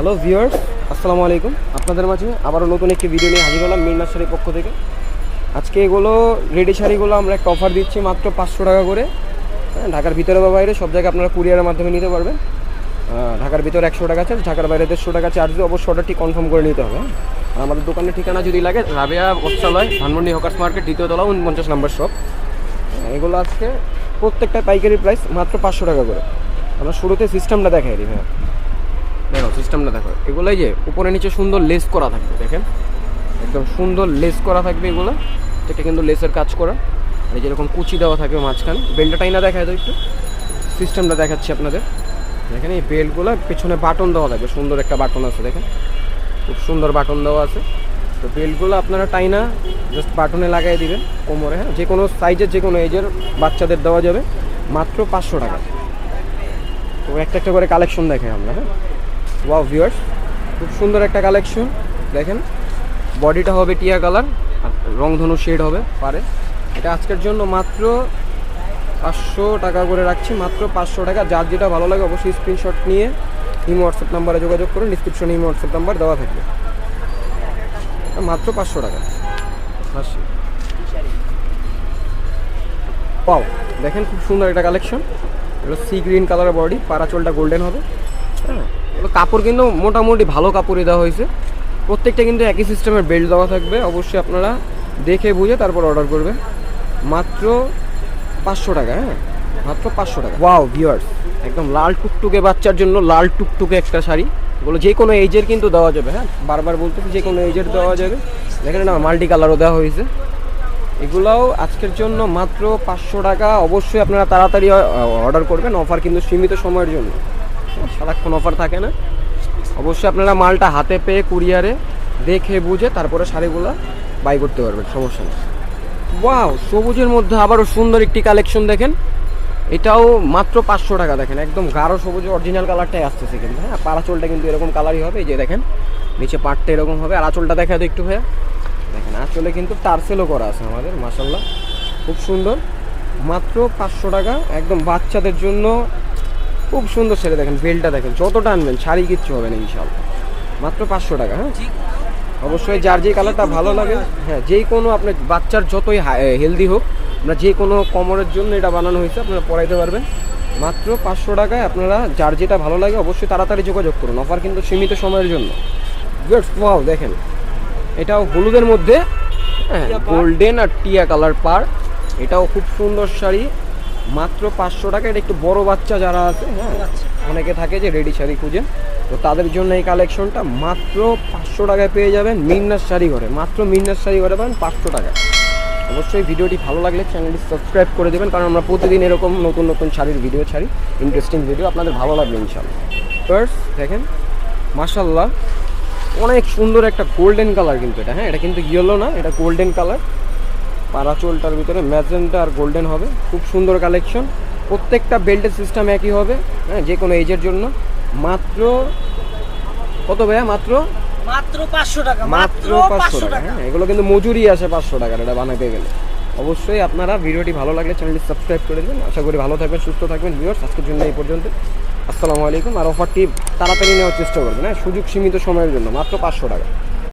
Hello viewers আসসালামু আলাইকুম। আপনাদের মাঝে আবারও নতুন একটি ভিডিও নিয়ে হাজির হলাম মিনার শাড়ির পক্ষ থেকে। আজকে এগুলো রেডি শাড়িগুলো আমরা একটা অফার দিচ্ছি মাত্র পাঁচশো টাকা করে। হ্যাঁ, ঢাকার ভিতরে বা বাইরে সব জায়গায় আপনারা কুরিয়ারের মাধ্যমে নিতে পারবেন। ঢাকার ভিতরে একশো টাকা চার্জ ঢাকার বাইরে দেড়শো টাকা চার্জ দিয়ে অবশ্যই অর্ডারটি কনফার্ম করে নিতে হবে হ্যাঁ? আমাদের দোকানের ঠিকানা যদি লাগে রাবিয়া বস্ত্রালয় ধানমন্ডি হকার্স মার্কেট দ্বিতীয় তলা উনপঞ্চাশ নাম্বার শপ এগুলো আজকে প্রত্যেকটা পাইকারি প্রাইস মাত্র পাঁচশো টাকা করে। আমরা শুরুতে সিস্টেমটা দেখাই দিই হ্যাঁ সিস্টেমটা দেখো, এগুলোই যে উপরে নিচে সুন্দর লেস করা থাকবে, দেখেন? একদম সুন্দর লেস করা থাকবে এগুলো, এটা কিন্তু লেসের কাজ করা। আর এই যেরকম কুচি দেওয়া থাকবে মাঝখানে বেল্টটা টাইনা দেখায় তো একটু। সিস্টেমটা দেখাচ্ছি আপনাদের। দেখেন এই বেল্টগুলো পেছনে বাটন দেওয়া থাকবে, সুন্দর একটা বাটন আছে, দেখেন? খুব সুন্দর বাটন দেওয়া আছে। তো বেল্টগুলো আপনারা টাইনা জাস্ট বাটনে লাগাই দিবেন, কোমরে হ্যাঁ? যে কোনো সাইজের যে কোনো এজের বাচ্চাদের দেওয়া যাবে, মাত্র পাঁচশো টাকা। তো একটা একটা করে কালেকশন দেখাই আমরা হ্যাঁ? ওয়াও ভিউয়ার্স খুব সুন্দর একটা কালেকশন দেখেন। বডিটা হবে টিয়া কালার আর রংধনু শেড হবে, পারে। এটা আজকের জন্য মাত্র পাঁচশো টাকা করে রাখছি, মাত্র পাঁচশো টাকা। যার যেটা ভালো লাগে অবশ্যই স্ক্রিনশট নিয়ে ইমো হোয়াটসঅ্যাপ নাম্বারে যোগাযোগ করুন ডিসক্রিপশনে ইমো হোয়াটসঅ্যাপ নাম্বার দেওয়া থাকবে। মাত্র পাঁচশো টাকা। পাও দেখেন খুব সুন্দর একটা কালেকশন এগুলো সি গ্রিন কালারের বডি পারাচলটা গোল্ডেন হবে। হ্যাঁ। কাপড় কিন্তু মোটামুটি ভালো কাপড়ই দেওয়া হয়েছে। প্রত্যেকটা কিন্তু একই সিস্টেমের বেল্ট দেওয়া থাকবে। অবশ্যই আপনারা দেখে বুঝে তারপর অর্ডার করবেন। মাত্র পাঁচশো টাকা হ্যাঁ? মাত্র পাঁচশো টাকা। ওয়াও ভিউয়ার্স একদম লাল টুকটুকে বাচ্চার জন্য লাল টুকটুকে একটা শাড়ি। এগুলো যে কোনো এজের কিন্তু দেওয়া যাবে হ্যাঁ? বারবার বলতেছি যে কোনো এজের দেওয়া যাবে। দেখেন না মাল্টি কালারও দেওয়া হয়েছে। এগুলাও আজকের জন্য মাত্র পাঁচশো টাকা। অবশ্যই আপনারা তাড়াতাড়ি অর্ডার করবেন। অফার কিন্তু সীমিত সময়ের জন্য। সারাক্ষণ অফার থাকে না। অবশ্যই আপনারা মালটা হাতে পেয়ে কুরিয়ারে দেখে বুঝে তারপরে শাড়িগুলো বাই করতে পারবেন, সমস্যা নেই। ওয়াও সবুজের মধ্যে আবারও সুন্দর একটি কালেকশন দেখেন। এটাও মাত্র পাঁচশো টাকা দেখেন, একদম গাঢ় সবুজ অরিজিনাল কালারটাই আসতেছে কিন্তু হ্যাঁ পারাচলটা কিন্তু এরকম কালারই হবে, এই যে দেখেন, নিচে পাটটা এরকম হবে, আর আঁচলটা দেখা তো একটু ভাইয়া। দেখেন, আঁচলে কিন্তু টার্সেলও করা আছে আমাদের মাসাল্লাহ খুব সুন্দর। মাত্র পাঁচশো টাকা, একদম বাচ্চাদের জন্য খুব সুন্দর সেটা দেখেন বেলটা দেখেন যতটা আনবেন শাড়ি কিচ্ছু হবে না ইনশাল্লাহ মাত্র পাঁচশো টাকা হ্যাঁ? অবশ্যই যার যে কালারটা ভালো লাগে হ্যাঁ যেই কোনো আপনার বাচ্চার যতই হেলদি হোক আপনার যে কোনো কমরের জন্য এটা বানানো হয়েছে আপনারা পড়াইতে পারবেন। মাত্র পাঁচশো টাকায় আপনারা যার যেটা ভালো লাগে অবশ্যই তাড়াতাড়ি যোগাযোগ করুন। অফার কিন্তু সীমিত সময়ের জন্য। ওয়াও দেখেন। এটাও হলুদের মধ্যে হ্যাঁ গোল্ডেন আর টিয়া কালার পার এটাও খুব সুন্দর শাড়ি। মাত্র পাঁচশো টাকা। এটা একটু বড় বাচ্চা যারা আছে হ্যাঁ অনেকে থাকে যে রেডি শাড়ি খুঁজে তো তাদের জন্য এই কালেকশনটা মাত্র পাঁচশো টাকায় পেয়ে যাবেন মিন্নার শাড়ি ঘরে। মাত্র মিন্নার শাড়ি ঘরে পাবেন পাঁচশো টাকা। অবশ্যই ভিডিওটি ভালো লাগলে চ্যানেলটি সাবস্ক্রাইব করে দেবেন, কারণ আমরা প্রতিদিন এরকম নতুন নতুন শাড়ির ভিডিও ছাড়ি ইন্টারেস্টিং ভিডিও আপনাদের ভালো লাগবে ইনশাল্লাহ ফার্স্ট দেখেন মাসাল্লাহ অনেক সুন্দর একটা গোল্ডেন কালার কিন্তু এটা হ্যাঁ এটা কিন্তু ইয়েলো না, এটা গোল্ডেন কালার পারাচোলটার ভিতরে ম্যাজেন্টা আর গোল্ডেন হবে। খুব সুন্দর কালেকশন। প্রত্যেকটা বেল্টের সিস্টেম একই হবে হ্যাঁ যে কোনো এজের জন্য। মাত্র কত ভাইয়া? মাত্র? মাত্র পাঁচশো টাকা মাত্র পাঁচশো টাকা হ্যাঁ এগুলো কিন্তু মজুরি আসে পাঁচশো টাকার এটা বানাতে গেলে। অবশ্যই আপনারা ভিডিওটি ভালো লাগলে চ্যানেলটি সাবস্ক্রাইব করে দেবেন। আশা করি ভালো থাকবেন সুস্থ থাকবেন ভিউয়ার্স আজকের জন্য এই পর্যন্ত। আসসালামু আলাইকুম আর অফারটি তাড়াতাড়ি নেওয়ার চেষ্টা করবেন হ্যাঁ সুযোগ সীমিত সময়ের জন্য মাত্র পাঁচশো টাকা।